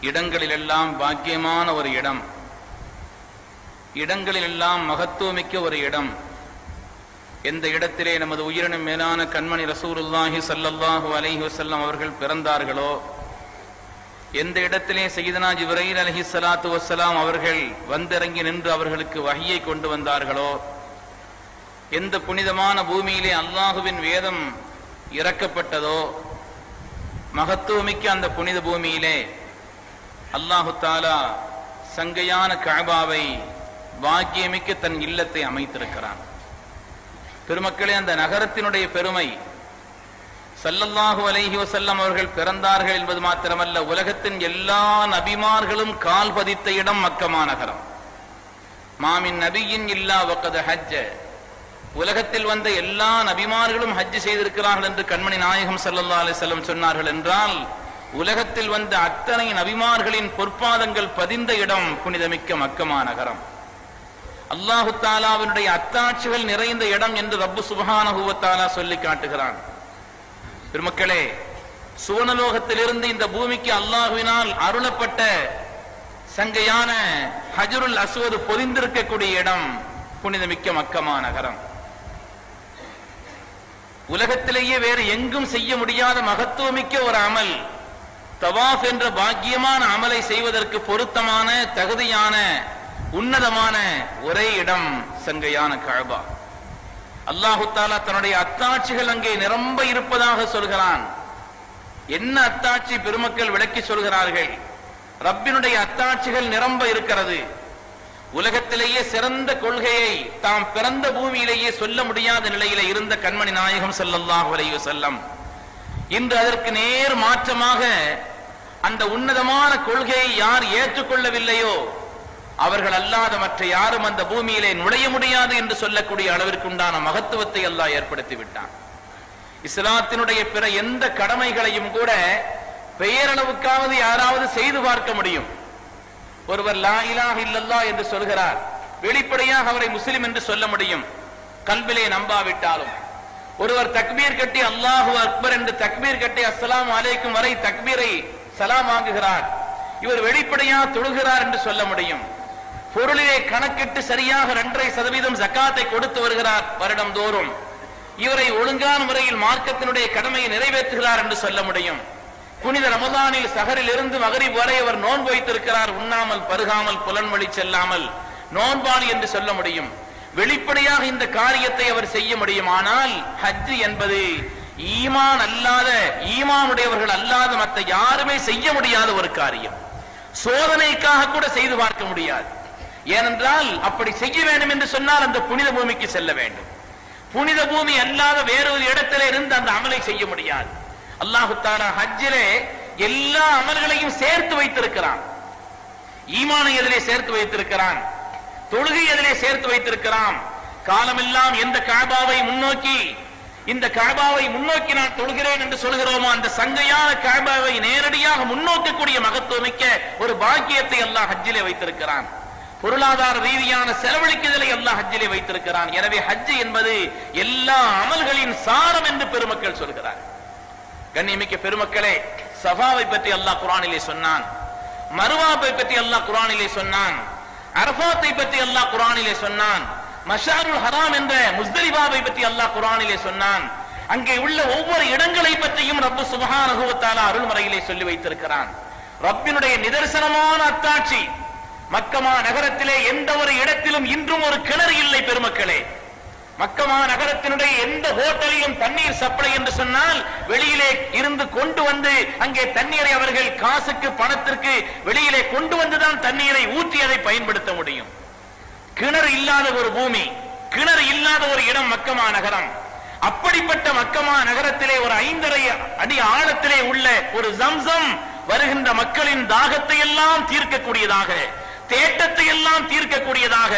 இடங்களிலெல்லாம் பாக்கியமான ஒரு இடம். இடங்களிலெல்லாம் மகத்துவமிக்க ஒரு இடம். எந்த இடத்திலே நமது உயிரினும் மேலான கண்மணி ரசூருல்லாஹி சல்லல்லாஹு அலஹி வசல்லம் அவர்கள் பிறந்தார்களோ எந்த இடத்திலே சையதனா ஜிப்ரைல் அலஹி சலாத்து வசலாம் அவர்கள் வந்திறங்கி நின்று அவர்களுக்கு வகையை கொண்டு வந்தார்களோ எந்த புனிதமான பூமியிலே அல்லாஹுவின் வேதம் இறக்கப்பட்டதோ மகத்துவமிக்க அந்த புனித பூமியிலே அல்லாஹு தாலா சங்கையான கபாவை பாக்கியமிக்க தன் இல்லத்தை அமைத்திருக்கிறான். பெருமக்களே அந்த நகரத்தினுடைய பெருமை சல்லல்லாஹு அலைஹி வசல்லம் அவர்கள் பிறந்தார்கள் என்பது மாத்திரமல்ல உலகத்தின் எல்லா நபிமார்களும் கால் பதித்த இடம் மக்கமா நகரம். மாமின் நபியின் இல்லா வக்கத ஹஜ்ஜ. உலகத்தில் வந்த எல்லா நபிமார்களும் ஹஜ் செய்திருக்கிறார்கள் என்று கண்மணி நாயகம் சல்லல்லா அலிசல்லம் சொன்னார்கள் என்றால் உலகத்தில் வந்த அத்தனை நபிமார்களின் பொற்பாதங்கள் பதிந்த இடம் புனிதமிக்க மக்கமா நகரம். அல்லாஹு தாலாவினுடைய அத்தாட்சிகள் நிறைந்த இடம் என்று ரப்பு சுபஹானஹு சொல்லி காட்டுகிறான். பெருமக்களே சுவனலோகத்திலிருந்து இந்த பூமிக்கு அல்லாஹுவினால் அருளப்பட்ட சங்கையான ஹஜருல் அசுவது பொதிந்திருக்கக்கூடிய இடம் புனிதமிக்க மக்கமா நகரம். உலகத்திலேயே வேறு எங்கும் செய்ய முடியாத மகத்துவமிக்க ஒரு அமல் தவாஃப் என்ற பாக்கியமான அமலை செய்வதற்கு பொருத்தமான தகுதியான உன்னதமான ஒரே இடம் சங்கையான கழபா அல்லாஹு தாலா தன்னுடைய அத்தாட்சிகள் அங்கே நிரம்ப இருப்பதாக சொல்கிறான். என்ன அத்தாட்சி பெருமக்கள் விளக்கி சொல்கிறார்கள்? ரப்பினுடைய அத்தாட்சிகள் நிரம்ப இருக்கிறது. உலகத்திலேயே சிறந்த கொள்கையை தாம் பிறந்த பூமியிலேயே சொல்ல முடியாத நிலையில இருந்த கண்மணி நாயகம் செல்லல்லாஹ் அலைஹி செல்லம் இன்று அதற்கு நேர் மாற்றமாக அந்த உன்னதமான கொள்கையை யார் ஏற்றுக்கொள்ளவில்லையோ அவர்கள் அல்லாத மற்ற யாரும் அந்த பூமியிலே நுழைய முடியாது என்று சொல்லக்கூடிய அளவிற்குண்டான மகத்துவத்தை அல்லாஹ் ஏற்படுத்தி விட்டான் இஸ்லாத்தினுடைய பிற எந்த கடமைகளையும் கூட பெயரளவுக்காவது யாராவது செய்து பார்க்க முடியும். ஒருவர் லா இலாஹ இல்லல்லா என்று சொல்கிறார். வெளிப்படையாக அவரை முஸ்லிம் என்று சொல்ல முடியும். கல்விலே நம்பாவிட்டாலும். ஒருவர் தக்பீர் கட்டி அல்லாஹு அக்பர் என்று தக்பீர் கட்டி அஸ்லாம் அலைக்கும் வரை தக்பீரை சலாம் ஆகுகிறார் இவர் வெளிப்படையா தொழுகிறார் என்று சொல்ல முடியும். பொருளிலே கணக்கிட்டு சரியாக இரண்டரை சதவீதம் ஜக்காத்தை கொடுத்து வருகிறார் வருடம் தோறும். இவரை ஒழுங்கான முறையில் மார்க்கத்தினுடைய கடமையை நிறைவேற்றுகிறார் என்று சொல்ல முடியும். புனித ரமதானில் சகரில் இருந்து மகரிப் வரை அவர் நோன்பு வைத்திருக்கிறார் உண்ணாமல் பருகாமல் புலன்மொழி செல்லாமல். நோன்பாளி என்று சொல்ல முடியும். வெளிப்படையாக இந்த காரியத்தை அவர் செய்ய முடியும் ஆனால் ஹஜ் என்பது ஈமான் அல்லாத ஈமானுடையவர்கள் அல்லாத மற்ற யாருமே செய்ய முடியாத ஒரு காரியம். சோதனைக்காக கூட செய்து பார்க்க முடியாது. ஏனென்றால் அப்படி செய்ய வேண்டும் என்று சொன்னால் அந்த புனித பூமிக்கு செல்ல வேண்டும். புனித பூமி அல்லாத வேறொரு இடத்திலே இருந்து அந்த அமலை செய்ய முடியாது. அல்லாஹு தாலா ஹஜ்ஜிலே எல்லா அமல்களையும் சேர்த்து வைத்திருக்கிறான். ஈமானை எதிரே சேர்த்து வைத்திருக்கிறான். தொழுகை எதிலே சேர்த்து வைத்திருக்கிறான் காலமெல்லாம் எந்த காபாவை முன்னோக்கி இந்த காபாவை முன்னோக்கி நான் தொழுகிறேன் என்று சொல்கிறோமோ அந்த சங்கையான காபாவை நேரடியாக முன்னோக்கக்கூடிய மகத்துவமிக்க ஒரு பாக்கியத்தை அல்லாஹ் ஹஜ்ஜிலே வைத்திருக்கிறான். பொருளாதார ரீதியான செலவழிக்குதலை அல்லாஹ் ஹஜ்ஜிலே வைத்திருக்கிறான். எனவே ஹஜ்ஜு என்பது எல்லா அமல்களின் சாரம் என்று பெருமக்கள் சொல்கிறார். கண்ணியமிக்க பெருமக்களே சஃபாவை பற்றி அல்லாஹ் குரானிலே சொன்னான். மருவாப்பை பற்றி அல்லாஹ் குரானிலே சொன்னான். அரபாத்தை பற்றி அல்லாஹ் குரானிலே சொன்னான். மஷாருல் ஹராம் என்ற முஸ்தலிபாவை பற்றி அல்லாஹ் குரானிலே சொன்னான். அங்கே உள்ள ஒவ்வொரு இடங்களை பற்றியும் ரப்பு சுபஹானஹு அருள் தஆலா சொல்லி வைத்திருக்கிறான். ரப்பினுடைய நிதர்சனமான அத்தாட்சி மக்கமா நகரத்திலே எந்த ஒரு இடத்திலும் இன்றும் ஒரு கிணறு இல்லை பெருமக்களே. மக்கமா நகரத்தினுடைய எந்த ஹோட்டலையும் தண்ணீர் சப்ளை என்று சொன்னால் வெளியிலே இருந்து கொண்டு வந்து அங்கே தண்ணீரை அவர்கள் காசுக்கு பணத்திற்கு வெளியிலே கொண்டு வந்துதான் தண்ணீரை ஊற்றி அதை பயன்படுத்த முடியும். கிணறு இல்லாத ஒரு பூமி கிணறு இல்லாத ஒரு இடம் மக்கமா நகரம். அப்படிப்பட்ட மக்கமா நகரத்திலே ஒரு ஐந்தரை அடி ஆழத்திலே உள்ள ஒரு ஜம்சம் வருகின்ற மக்களின் தாகத்தை எல்லாம் தீர்க்கக்கூடியதாக தேட்டத்தை எல்லாம் தீர்க்கக்கூடியதாக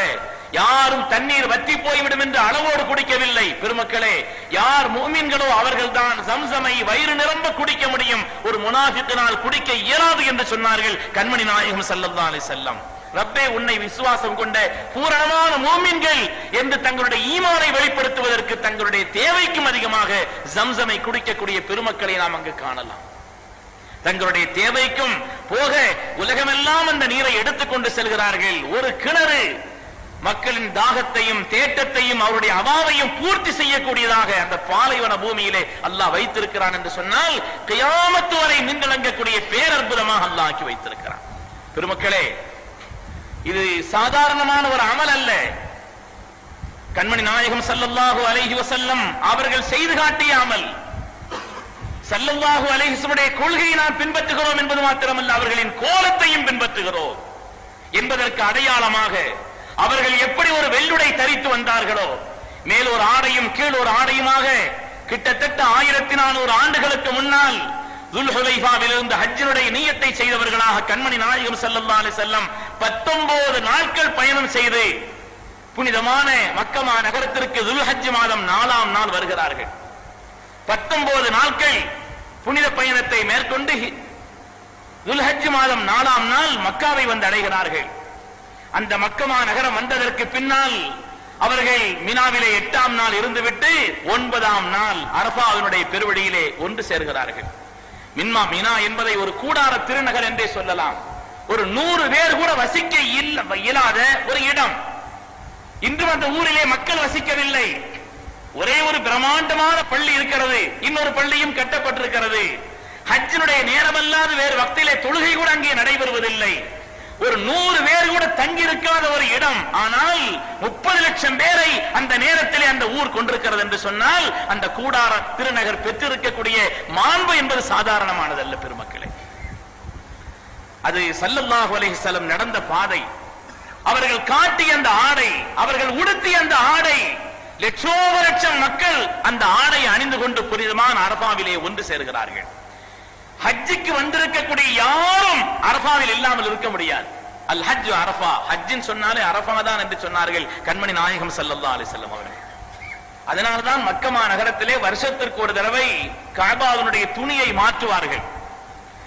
யாரும் தண்ணீர் வற்றி போய்விடும் என்று அளவோடு குடிக்கவில்லை. பெருமக்களே யார் மூமின்களோ அவர்கள் தான் சம்சமை வயிறு நிரம்ப குடிக்க முடியும். ஒரு முனாஃபித்தினால் குடிக்க இயலாது என்று சொன்னார்கள் கண்மணி நாயகம் ஸல்லல்லாஹு செல்லம் ரப்பே உன்னை விசுவாசம் கொண்ட பூரணமான மூமின்கள் என்று தங்களுடைய ஈமானை வெளிப்படுத்துவதற்கு தங்களுடைய தேவைக்கும் அதிகமாக சம்சமை குடிக்கக்கூடிய பெருமக்களை நாம் அங்கு காணலாம். தங்களுடைய தேவைக்கும் போக உலகமெல்லாம் அந்த நீரை எடுத்துக்கொண்டு செல்கிறார்கள். ஒரு கிணறு மக்களின் தாகத்தையும் தேட்டத்தையும் அவருடைய அவாவையும் பூர்த்தி செய்யக்கூடியதாக அந்த பாலைவன பூமியிலே அல்லாஹ் வைத்திருக்கிறான் என்று சொன்னால் கையாமத்து வரை நின்றடங்கக்கூடிய பேரற்புதமாக அல்லாஹ் ஆக்கி வைத்திருக்கிறான். பெருமக்களே இது சாதாரணமான ஒரு அமல் அல்ல. கண்மணி நாயகம் சல்லல்லாஹு அலைஹி வசல்லம் அவர்கள் செய்து காட்டிய அமல். சல்லல்லாஹு அலைஹிசுடைய கொள்கையை நாம் பின்பற்றுகிறோம் என்பது மாத்திரமல்ல அவர்களின் கோலத்தையும் பின்பற்றுகிறோம். என்பதற்கு அடையாளமாக அவர்கள் எப்படி ஒரு வெள்ளுடை தரித்து வந்தார்களோ மேல் ஒரு ஆடையும் கீழ் ஒரு ஆடையுமாக கிட்டத்தட்ட ஆயிரத்தி நானூறு ஆண்டுகளுக்கு முன்னால் துல்ஹுலைஃபாவிலிருந்து ஹஜ்ஜினுடைய நீயத்தை செய்தவர்களாக கண்மணி நாயகம் ஸல்லல்லாஹு அலைஹி வஸல்லம் 19 நாட்கள் பயணம் செய்து புனிதமான மக்கமா நகரத்திற்கு துல்ஹஜ் மாதம் நாலாம் நாள் வருகிறார்கள். 19 நாட்கள் புனித பயணத்தை மேற்கொண்டு துல்ஹஜ் மாதம் நாலாம் நாள் மக்காவை வந்து அடைகிறார்கள். அந்த மக்கமா நகரம் வந்ததற்கு பின்னால் அவர்கள் மினாவிலே எட்டாம் நாள் இருந்துவிட்டு ஒன்பதாம் நாள் அரபாவினுடைய பெருவழியிலே ஒன்று சேர்கிறார்கள். மின்மா மினா என்பதை ஒரு கூடார திருநகர் என்றே சொல்லலாம். ஒரு நூறு பேர் கூட வசிக்க இல்ல- இயலாத ஒரு இடம். இன்றும் அந்த ஊரிலே மக்கள் வசிக்கவில்லை. ஒரே ஒரு பிரம்மாண்டமான பள்ளி இருக்கிறது. இன்னொரு பள்ளியும் கட்டப்பட்டிருக்கிறது. ஹஜ்ஜினுடைய நேரமல்லாது வேறு வக்திலே தொழுகை கூட அங்கே நடைபெறுவதில்லை. ஒரு நூறு பேர் கூட தங்கி இருக்காத ஒரு இடம். ஆனால் முப்பது லட்சம் பேரை அந்த நேரத்திலே அந்த ஊர் கொண்டிருக்கிறது என்று சொன்னால் அந்த கூடார திருநகர் பெற்றிருக்கக்கூடிய மாண்பு என்பது சாதாரணமானதல்ல பெருமக்களே. அது சல்லல்லாஹு அலைஹி நடந்த பாதை. அவர்கள் காட்டிய அந்த ஆடை அவர்கள் உடுத்திய அந்த ஆடை லட்சோப லட்சம் மக்கள் அந்த ஆடை அணிந்து கொண்டு புனிதமான அரபாவிலே ஒன்று சேர்கிறார்கள். ஹஜ்ஜுக்கு வந்திருக்கக்கூடிய யாரும் அரபாவில் இல்லாமல் இருக்க முடியாது. அல் ஹஜ் அரஃபா. ஹஜ்ஜின் சொன்னாலே அரபா தான் என்று சொன்னார்கள் கண்மணி நாயகம் சல்லல்லா அலி செல்லம் அவர்கள். அதனால்தான் மக்கமா நகரத்திலே வருஷத்திற்கு ஒரு தடவை காபாவினுடைய துணியை மாற்றுவார்கள்.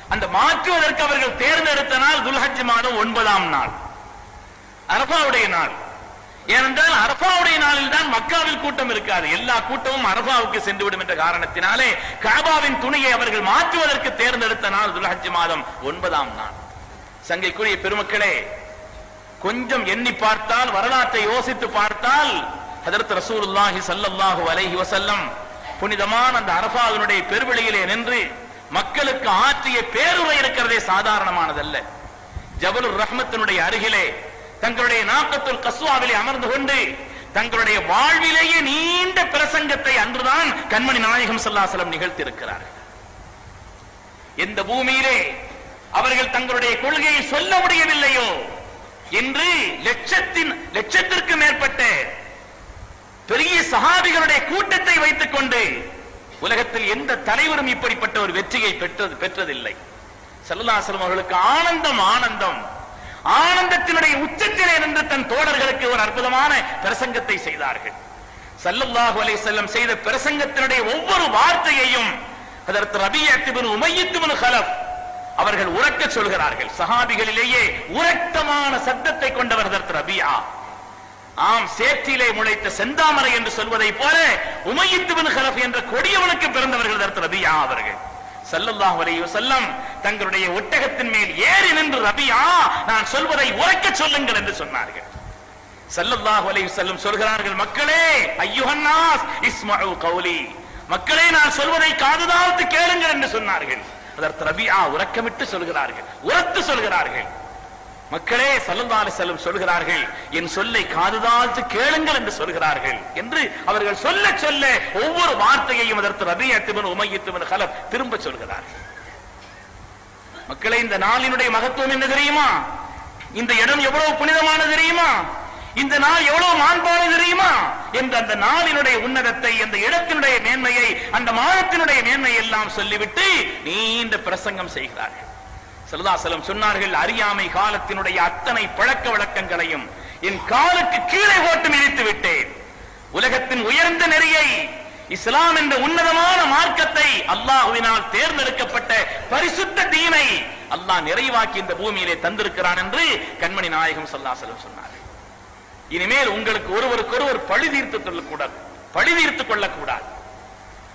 அந்த மாற்றுவதற்கு அவர்கள் தேர்ந்தெடுத்த நாள் துல்ஹஜ் மாதம் ஒன்பதாம் நாள். அரபாவுடைய நாள். ஏனென்றால் அரபாவுடைய நாளில் தான் மக்காவில் கூட்டம் இருக்காது. எல்லா கூட்டமும் அரபாவுக்கு சென்றுவிடும் என்ற காரணத்தினாலே காபாவின் துணியை அவர்கள் மாற்றுவதற்கு தேர்ந்தெடுத்த நாள் துல்ஹஜ் மாதம் ஒன்பதாம் நாள். சங்கைக்குரிய பெருமக்களே கொஞ்சம் எண்ணி பார்த்தால் வரலாற்றை யோசித்து பார்த்தால் அதற்கு ரசூலுல்லாஹி ஸல்லல்லாஹு அலைஹி வசல்லம் புனிதமான அந்த அரபாவினுடைய பெருவெளியிலே நின்று மக்களுக்கு ஆற்றிய பேருரை இருக்கிறதே சாதாரணமானதல்ல. ஜபலுர் ரஹ்மத்தினுடைய அருகிலே தங்களுடைய நாக்கத்துள் கஸ்வாவிலே அமர்ந்து கொண்டு தங்களுடைய வாழ்விலேயே நீண்ட பிரசங்கத்தை அன்றுதான் கண்மணி நாயகம் சல்லாசலம் நிகழ்த்தி இருக்கிறார்கள் எந்த பூமியிலே அவர்கள் தங்களுடைய கொள்கையை சொல்ல முடியவில்லையோ என்று லட்சத்தின் லட்சத்திற்கு மேற்பட்ட பெரிய சகாபிகளுடைய கூட்டத்தை வைத்துக் கொண்டு உலகத்தில் எந்த தலைவரும் இப்படிப்பட்ட ஒரு வெற்றியை பெற்றது பெற்றதில்லை. சல்லல்லாஹு அவர்களுக்கு ஆனந்தம் ஆனந்தம். ஆனந்தத்தினுடைய உச்சத்திலே நின்று தன் தோழர்களுக்கு ஒரு அற்புதமான பிரசங்கத்தை செய்தார்கள். சல்லுல்லாஹு அலை செல்லம் செய்த பிரசங்கத்தினுடைய ஒவ்வொரு வார்த்தையையும் அதற்கு ரபியத்துபின் உமையித்துபின் ஹலப் அவர்கள் உறக்க சொல்கிறார்கள். சஹாபிகளிலேயே உரக்கமான சத்தத்தை கொண்டவர் அதற்கு ரபியா. ஆம் சேற்றிலே முளைத்த செந்தாமரை என்று சொல்வதை போல உமையித்துபின் ஹலப் என்ற கொடியவனுக்கு பிறந்தவர்கள் அதற்கு ரபியா அவர்கள். ஸல்லல்லாஹு அலைஹி செல்லம் தங்களுடைய ஒட்டகத்தின் மேல் ஏறி நின்று ரபியா நான் சொல்வதை உரைக்க சொல்லுங்கள் என்று சொன்னார்கள். சல்லல்லாஹு அலைஹி வஸல்லம் சொல்கிறார்கள் மக்களே ஐயுஹன்னாஸ் இஸ்மஉ கௌலி. மக்களே நான் சொல்வதை காதுதாழ்த்து கேளுங்கள் என்று சொன்னார்கள். அதற்கு ரபியா உறக்கமிட்டு சொல்கிறார்கள் உரத்து சொல்கிறார்கள். மக்களே ஸல்லல்லாஹு அலைஹி வஸல்லம் சொல்கிறார்கள் என் சொல்லை காதுதாழ்த்து கேளுங்கள் என்று சொல்கிறார்கள் என்று அவர்கள் சொல்ல சொல்ல ஒவ்வொரு வார்த்தையையும் அதற்கு ரபியத்துவன் உமையத்துவன் கலப் திரும்ப சொல்கிறார்கள். மக்களை இந்த நாளினுடைய மகத்துவம் என்ன தெரியுமா? இந்த இடம் எவ்வளவு புனிதமானது தெரியுமா? இந்த நாள் எவ்வளவு மாண்பானது தெரியுமா? என்று அந்த நாளினுடைய உன்னதத்தை அந்த இடத்தினுடைய மேன்மையை அந்த மாதத்தினுடைய மேன்மை எல்லாம் சொல்லிவிட்டு நீண்ட பிரசங்கம் செய்கிறார்கள். சரதாசலம் சொன்னார்கள் அறியாமை காலத்தினுடைய அத்தனை பழக்க வழக்கங்களையும் என் காலுக்கு கீழே போட்டு மிதித்து விட்டேன். உலகத்தின் உயர்ந்த நெறியை இஸ்லாம் என்ற உன்னதமான மார்க்கத்தை அல்லாஹுவினால் தேர்ந்தெடுக்கப்பட்ட பரிசுத்த தீனை அல்லாஹ் நிறைவாக்கி இந்த பூமியிலே தந்திருக்கிறான் என்று கண்மணி நாயகம் சல்லாசலம் சொன்னார் இனிமேல் உங்களுக்கு ஒருவருக்கொருவர் பழி தீர்த்துக் கொள்ளக்கூடாது. பழி தீர்த்துக் கொள்ளக்கூடாது.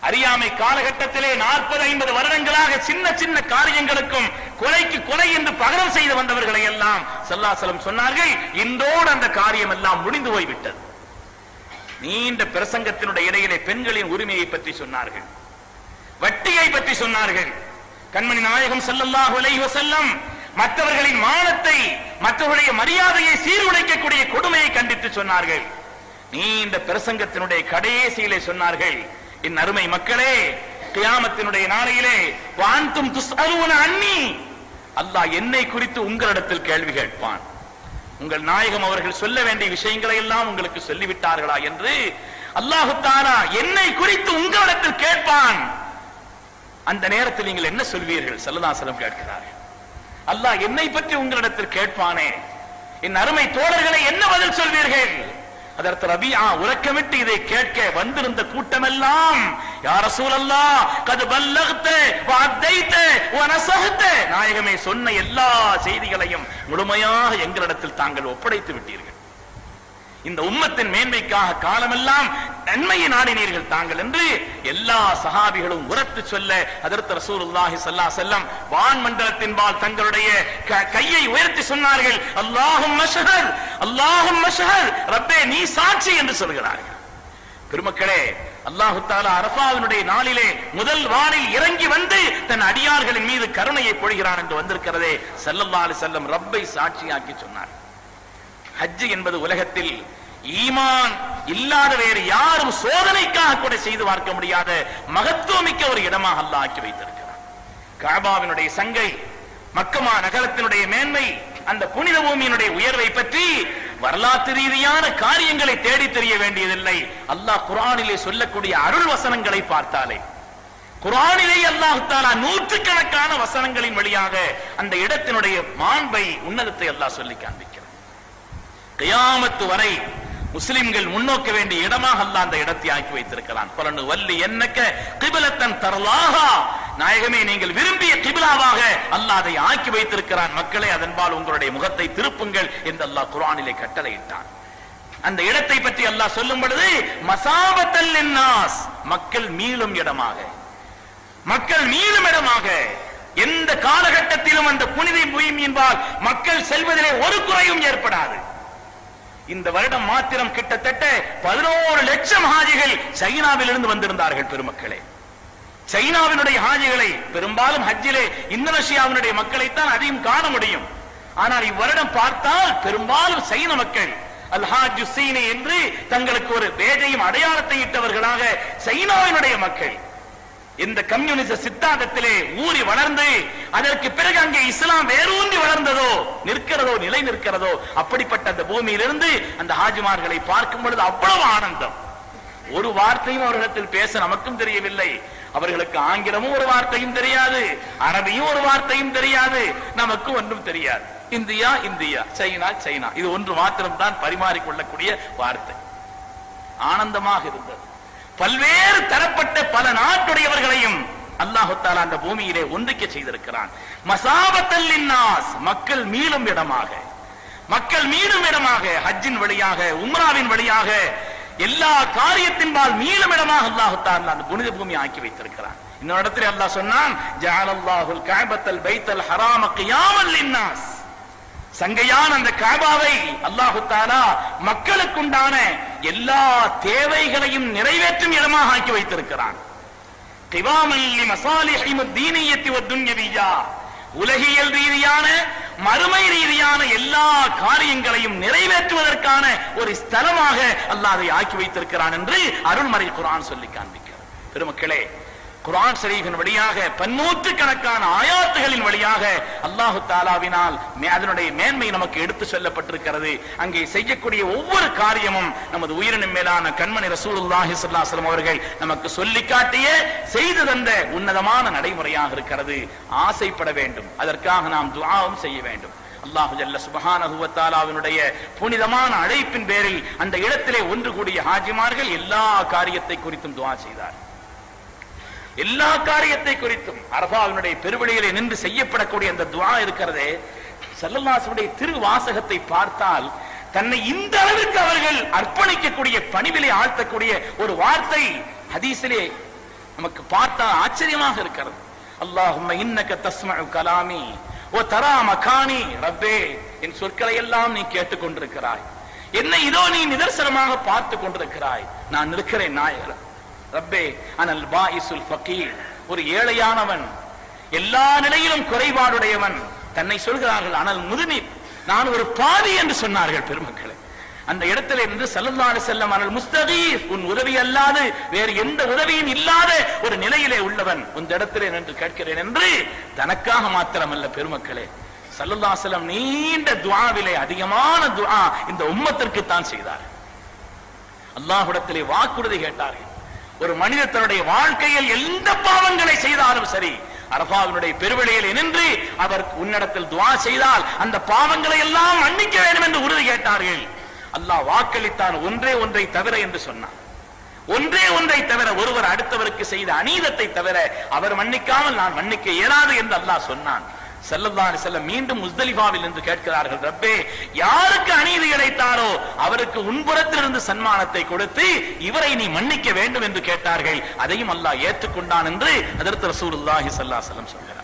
அறியாமை காலகட்டத்திலே நாற்பது ஐம்பது வருடங்களாக சின்ன சின்ன காரியங்களுக்கும் கொலைக்கு கொலை என்று பகரம் செய்து வந்தவர்களை எல்லாம் சல்லாசலம் சொன்னார்கள். இன்றோடு அந்த காரியம் எல்லாம் முடிந்து போய்விட்டது. நீண்ட பிரசங்கத்தினுடைய இடையிலே பெண்களின் உரிமையை பற்றி சொன்னார்கள். வட்டியை பற்றி சொன்னார்கள். கண்மணி நாயகம் ஸல்லல்லாஹு செல்லம் மற்றவர்களின் மானத்தை மற்றவருடைய மரியாதையை சீர்குலைக்கக்கூடிய கொடுமையை கண்டித்து சொன்னார்கள். நீண்ட பிரசங்கத்தினுடைய கடைசியிலே சொன்னார்கள் என் அருமை மக்களே கியாமத்தினுடைய நாளையிலே வான்தும் அருவன அன்னி. அல்லாஹ் என்னை குறித்து உங்களிடத்தில் கேள்வி கேட்பான். உங்கள் நாயகம் அவர்கள் சொல்ல வேண்டிய விஷயங்களை எல்லாம் உங்களுக்கு சொல்லிவிட்டார்களா என்று அல்லாஹு என்னை குறித்து உங்களிடத்தில் கேட்பான். அந்த நேரத்தில் நீங்கள் என்ன சொல்வீர்கள்? சல்லதாசலம் கேட்கிறார்கள். அல்லாஹ் என்னை பற்றி உங்களிடத்தில் கேட்பானே. என் அருமை தோழர்களை என்ன பதில் சொல்வீர்கள்? அதற்கு ரபியா உறக்கமிட்டு இதை கேட்க வந்திருந்த கூட்டமெல்லாம் யார சூழல்லா கது பல்லகத்த வாத்தைத்த வனசகத்த நாயகமே சொன்ன எல்லா செய்திகளையும் முழுமையாக எங்களிடத்தில் தாங்கள் ஒப்படைத்து விட்டீர்கள். இந்த உம்மத்தின் மேன்மைக்காக காலமெல்லாம் நன்மையை நாடினீர்கள் தாங்கள் என்று எல்லா சகாபிகளும் உரத்து சொல்ல அதற்கு ரசூலுல்லாஹி சல்லா செல்லம் வான் மண்டலத்தின்பால் தங்களுடைய க- கையை உயர்த்தி சொன்னார்கள். அல்லாஹும் மஷஹர் அல்லாஹும் மஷஹர் ரப்பே நீ சாட்சி என்று சொல்கிறார்கள். பெருமக்களே அல்லாஹு தாலா அரபாவினுடைய நாளிலே முதல் வானில் இறங்கி வந்து தன் அடியார்களின் மீது கருணையை பொழிகிறான் என்று வந்திருக்கிறதே ஸல்லல்லாஹு அலி செல்லம் ரப்பை சாட்சியாக்கி சொன்னார். ஹஜ்ஜு என்பது உலகத்தில் ஈமான் இல்லாத வேறு யாரும் சோதனைக்காக கூட செய்து பார்க்க முடியாத மகத்துவமிக்க ஒரு இடமாக அல்ல ஆக்கி வைத்திருக்கிறார் காபாவினுடைய சங்கை மக்கமா நகரத்தினுடைய மேன்மை அந்த புனித பூமியினுடைய உயர்வை பற்றி வரலாற்று ரீதியான காரியங்களை தேடி தெரிய வேண்டியதில்லை. அல்லாஹ் குரானிலே சொல்லக்கூடிய அருள் வசனங்களை பார்த்தாலே. குரானிலே அல்லாஹ் தாலா நூற்றுக்கணக்கான வசனங்களின் வழியாக அந்த இடத்தினுடைய மாண்பை உன்னதத்தை அல்லாஹ் சொல்லி காண்பிக்கிறான். கியாமத்து வரை முஸ்லிம்கள் முன்னோக்க வேண்டிய இடமாக அல்லாஹ் அந்த இடத்தை ஆக்கி வைத்திருக்கிறான். பலனு வல்லி என்னக்க கிபிலத்தன் தரலாகா நாயகமே நீங்கள் விரும்பிய கிபிலாவாக அல்லாஹ் அதை ஆக்கி வைத்திருக்கிறான் மக்களே அதன்பால் உங்களுடைய முகத்தை திருப்புங்கள் என்று அல்லாஹ் குரானிலே கட்டளையிட்டான். அந்த இடத்தை பற்றி அல்லாஹ் சொல்லும் பொழுது மசாபத்தல் மக்கள் மீளும் இடமாக. மக்கள் மீளும் இடமாக. எந்த காலகட்டத்திலும் அந்த புனித பூமியின்பால் மக்கள் செல்வதிலே ஒரு குறையும் ஏற்படாது. இந்த வருடம் மாத்திரம் கிட்டத்தட்ட பதினோரு லட்சம் ஹாஜிகள் சைனாவில் இருந்து வந்திருந்தார்கள் பெருமக்களே. சைனாவினுடைய ஹாஜிகளை பெரும்பாலும் ஹஜ்ஜிலே இந்தோனேஷியாவினுடைய மக்களைத்தான் அதையும் காண முடியும். ஆனால் இவ்வருடம் பார்த்தால் பெரும்பாலும் சைன மக்கள் அல்ஹாஜ் சீனி என்று தங்களுக்கு ஒரு பேஜையும் அடையாளத்தை இட்டவர்களாக சைனாவினுடைய மக்கள். இந்த கம்யூனிச சித்தாந்தத்திலே ஊறி வளர்ந்து அதற்கு பிறகு அங்கே இஸ்லாம் வேரூன்றி வளர்ந்ததோ நிற்கிறதோ நிலை நிற்கிறதோ அப்படிப்பட்ட அந்த பூமியிலிருந்து அந்த ஹாஜிமார்களை பார்க்கும் பொழுது அவ்வளவு ஆனந்தம். ஒரு வார்த்தையும் அவர்களிடத்தில் பேச நமக்கும் தெரியவில்லை. அவர்களுக்கு ஆங்கிலமும் ஒரு வார்த்தையும் தெரியாது அரபியும் ஒரு வார்த்தையும் தெரியாது நமக்கு ஒன்றும் தெரியாது. India India China China. இது ஒன்று மாத்திரம் தான் பரிமாறிக்கொள்ளக்கூடிய வார்த்தை. ஆனந்தமாக இருந்தது. பல்வேறு தரப்பட்ட பல நாட்டுடையவர்களையும் அல்லாஹு அந்த பூமியிலே ஒன்றிக்க செய்திருக்கிறான். மசாபத்தல் மக்கள் மீளும் இடமாக. மக்கள் மீளும் இடமாக ஹஜ்ஜின் வழியாக உம்ராவின் வழியாக எல்லா காரியத்தின்பால் மீளும் இடமாக அந்த புனித பூமி ஆக்கி வைத்திருக்கிறான். இன்னொரு இடத்துல அல்லாஹ் சொன்னான் ஜஅலல்லாஹுல் கஅபத்தல் பைத்தல் ஹராம கியாமல் லின்னாஸ். சங்கையான அந்த காபாவை அல்லாஹு தாலா மக்களுக்குண்டான எல்லா தேவைகளையும் நிறைவேற்றும் இடமாக ஆக்கி வைத்திருக்கிறான். உலகியல் ரீதியான மறுமை ரீதியான எல்லா காரியங்களையும் நிறைவேற்றுவதற்கான ஒரு ஸ்தலமாக அல்லாஹ் அதை ஆக்கி வைத்திருக்கிறான் என்று அருள்மறை குரான் சொல்லி காண்பிக்கிறார் பெருமக்களே குரான் ஷரீஃபின் வழியாக பன்னூற்று கணக்கான ஆயாத்துகளின் வழியாக அல்லாஹு தாலாவினால் அதனுடைய மேன்மை நமக்கு எடுத்து சொல்லப்பட்டிருக்கிறது. அங்கே செய்யக்கூடிய ஒவ்வொரு காரியமும் நமது உயிரினும் மேலான கண்மணி ரசூலுல்லாஹி ஸல்லல்லாஹு அவர்கள் நமக்கு சொல்லி காட்டிய செய்து தந்த உன்னதமான நடைமுறையாக இருக்கிறது. ஆசைப்பட வேண்டும். அதற்காக நாம் துவாவும் செய்ய வேண்டும். அல்லாஹு ஜல்ல சுபஹானஹு புனிதமான அழைப்பின் பேரில் அந்த இடத்திலே ஒன்று கூடிய ஹாஜிமார்கள் எல்லா காரியத்தை குறித்தும் துவா செய்தார் எல்லா காரியத்தை குறித்தும் அரபாவினுடைய பெருவழியிலே நின்று செய்யப்படக்கூடிய அந்த துவா இருக்கிறதே செல்லல்லாசனுடைய திரு வாசகத்தை பார்த்தால் தன்னை இந்த அளவிற்கு அவர்கள் அர்ப்பணிக்கக்கூடிய பணிவிலை ஆழ்த்தக்கூடிய ஒரு வார்த்தை ஹதீஸிலே நமக்கு பார்த்தா ஆச்சரியமாக இருக்கிறது. அல்லாஹும் இன்னக்க தஸ்ம கலாமி ஓ தரா மகானி ரப்பே என் சொற்களை எல்லாம் நீ கேட்டுக்கொண்டிருக்கிறாய். என்னை இதோ நீ நிதர்சனமாக பார்த்து கொண்டிருக்கிறாய் நான் இருக்கிறேன் நாயகர். ரப்பே அனல் பாயிசுல் ஃபகீர். ஒரு ஏழையானவன் எல்லா நிலையிலும் குறைபாடுடையவன். தன்னை சொல்கிறார்கள் அனல் முதுநீர். நான் ஒரு பாதி என்று சொன்னார்கள் பெருமக்களை. அந்த இடத்துல இருந்து சல்லல்லாஹு செல்லம் அனல் முஸ்தகீர். உன் உதவி அல்லாது வேறு எந்த உதவியும் இல்லாத ஒரு நிலையிலே உள்ளவன் இந்த இடத்திலே நின்று கேட்கிறேன் என்று தனக்காக மாத்திரமல்ல பெருமக்களே. சல்லல்லாஹு செல்லம் நீண்ட துவாவிலே அதிகமான துவா இந்த உம்மத்திற்கு தான் செய்தார் அல்லாஹுடத்திலே வாக்குறுதி கேட்டார்கள். ஒரு மனிதர் தன்னுடைய வாழ்க்கையில் எந்த பாவங்களை செய்தாலும் சரி அரபாவினுடைய பெருவெளியில் நின்று அவர் உன்னிடத்தில் துவா செய்தால் அந்த பாவங்களை எல்லாம் மன்னிக்க வேண்டும் என்று உறுதி கேட்டார்கள். அல்லாஹ் வாக்களித்தான் ஒன்றே ஒன்றை தவிர என்று சொன்னான். ஒன்றே ஒன்றை தவிர ஒருவர் அடுத்தவருக்கு செய்த அநீதத்தை தவிர அவர் மன்னிக்காமல் நான் மன்னிக்க இயலாது என்று அல்லாஹ் சொன்னான். ஸல்லல்லாஹு செல்ல மீண்டும் முஸ்தலிபாவில் என்று கேட்கிறார்கள் ரப்பே யாருக்கு அநீதி கிடைத்தாரோ அவருக்கு உன்புறத்திலிருந்து சன்மானத்தை கொடுத்து இவரை நீ மன்னிக்க வேண்டும் என்று கேட்டார்கள். அதையும் அல்லாஹ் ஏற்றுக்கொண்டான் என்று அதற்கு ரசூலுல்லாஹி செல்லா செல்லம் சொல்கிறார்.